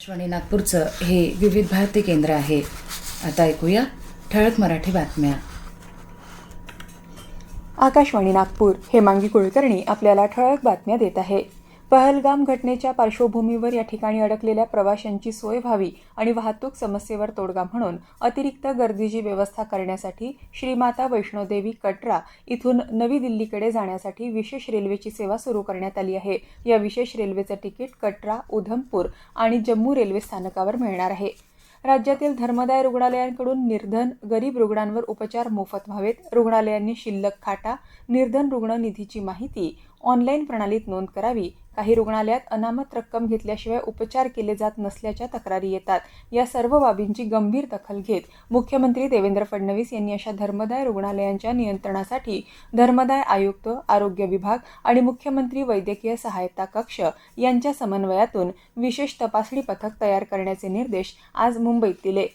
आकाशवाणी नागपूरचं हे विविध भारती केंद्र आहे. आता ऐकूया ठळक मराठी बातम्या. आकाशवाणी नागपूर हेमांगी कुलकर्णी आपल्याला ठळक बातम्या देत आहे. पहलगाम घटनेच्या पार्श्वभूमीवर या ठिकाणी अडकलेल्या प्रवाशांची सोय व्हावी आणि वाहतूक समस्येवर तोडगा म्हणून अतिरिक्त गर्दीची व्यवस्था करण्यासाठी श्रीमाता वैष्णोदेवी कटरा इथून नवी दिल्लीकडे जाण्यासाठी विशेष रेल्वेची सेवा सुरू करण्यात आली आहे. या विशेष रेल्वेचं तिकीट कटरा उधमपूर आणि जम्मू रेल्वे स्थानकावर मिळणार आहे. राज्यातील धर्मदाय रुग्णालयांकडून निर्धन गरीब रुग्णांवर उपचार मोफत व्हावेत. रुग्णालयांनी शिल्लक खाटा निर्धन रुग्ण निधीची माहिती ऑनलाईन प्रणालीत नोंद करावी काही रुग्णालयात अनामत रक्कम घेतल्याशिवाय उपचार केले जात नसल्याच्या तक्रारी येतात. या सर्व बाबींची गंभीर दखल घेत मुख्यमंत्री देवेंद्र फडणवीस यांनी अशा धर्मदाय रुग्णालयांच्या नियंत्रणासाठी धर्मदाय आयुक्त आरोग्य विभाग आणि मुख्यमंत्री वैद्यकीय सहायता कक्ष यांच्या समन्वयातून विशेष तपासणी पथक तयार करण्याचे निर्देश आज मुंबईत दिले.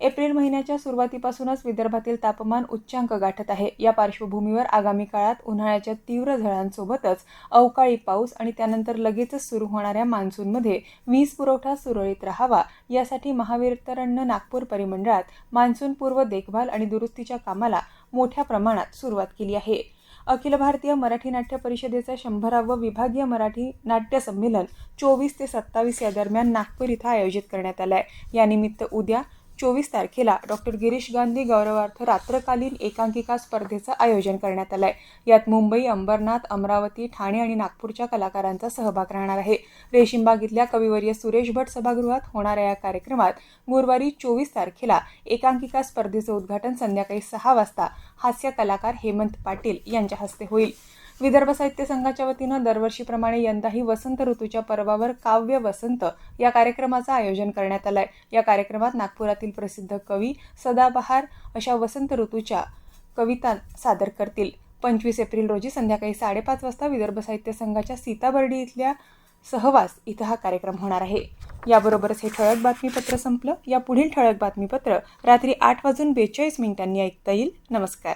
एप्रिल महिन्याच्या सुरुवातीपासूनच विदर्भातील तापमान उच्चांक गाठत आहे. या पार्श्वभूमीवर आगामी काळात उन्हाळ्याच्या तीव्र झळांसोबतच अवकाळी पाऊस आणि त्यानंतर लगेचच सुरू होणाऱ्या मान्सूनमध्ये वीज पुरवठा सुरळीत राहावा यासाठी महावितरणनं नागपूर परिमंडळात मान्सूनपूर्व देखभाल आणि दुरुस्तीच्या कामाला मोठ्या प्रमाणात सुरुवात केली आहे. अखिल भारतीय मराठी नाट्य परिषदेचं शंभरावं विभागीय मराठी नाट्य संमेलन चोवीस ते सत्तावीस या दरम्यान नागपूर इथं आयोजित करण्यात आलं आहे यानिमित्त उद्या चोवीस तारखेला डॉक्टर गिरीश गांधी गौरवार्थ रात्रकालीन एकांकिका स्पर्धेचं आयोजन करण्यात आलं आहे यात मुंबई अंबरनाथ अमरावती ठाणे आणि नागपूरच्या कलाकारांचा सहभाग राहणार आहे. रेशीमबाग इथल्या कविवर्य सुरेश भट सभागृहात होणाऱ्या या कार्यक्रमात गुरुवारी चोवीस तारखेला एकांकिका स्पर्धेचं उद्घाटन संध्याकाळी सहा वाजता हास्य कलाकार हेमंत पाटील यांच्या हस्ते होईल. विदर्भ साहित्य संघाच्या वतीनं दरवर्षीप्रमाणे यंदाही वसंत ऋतूच्या पर्वावर काव्य वसंत या कार्यक्रमाचं आयोजन करण्यात आलं आहे या कार्यक्रमात नागपुरातील प्रसिद्ध कवी सदाबहार अशा वसंत ऋतूच्या कविता सादर करतील. पंचवीस एप्रिल रोजी संध्याकाळी साडेपाच वाजता विदर्भ साहित्य संघाच्या सीताबर्डी इथल्या सहवास इथं हा कार्यक्रम होणार आहे. याबरोबरच हे ठळक बातमीपत्र संपलं. या पुढील ठळक बातमीपत्र रात्री आठ वाजून बेचाळीस मिनिटांनी ऐकता येईल. नमस्कार.